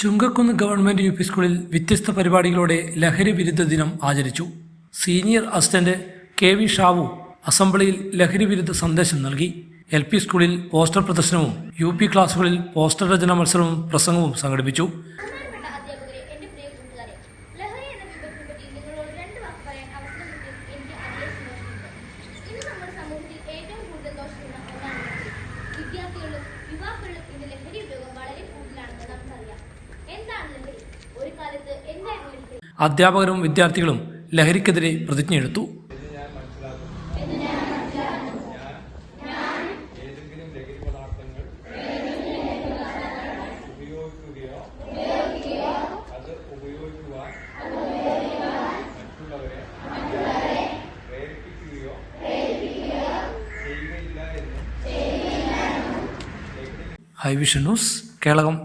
Chungakkunnu government U P സ്കൂളിൽ വ്യത്യസ്ത പരിപാടികളോടെ ലഹരി വിരുദ്ധ ദിനം ആചരിച്ചു. Senior assistant K V Shavu അസംബ്ലിയിൽ ലഹരി വിരുദ്ധ സന്ദേശം നൽകി. എൽ പി സ്കൂളിൽ പോസ്റ്റർ പ്രദർശനവും യു പി ക്ലാസുകളിൽ പോസ്റ്റർ രചന മത്സരവും പ്രസംഗവും സംഘടിപ്പിച്ചു. വിദ്യാർത്ഥികളും യുവാക്കളും എന്റെ ലഹരി കൂട്ടുകാരെ അധ്യാപകരും വിദ്യാർത്ഥികളും ലഹരിക്കെതിരെ പ്രതിജ്ഞയെടുത്തു ചെയ്യുകയില്ല എന്നും ഹൈവിഷൻ ന്യൂസ് കേളകം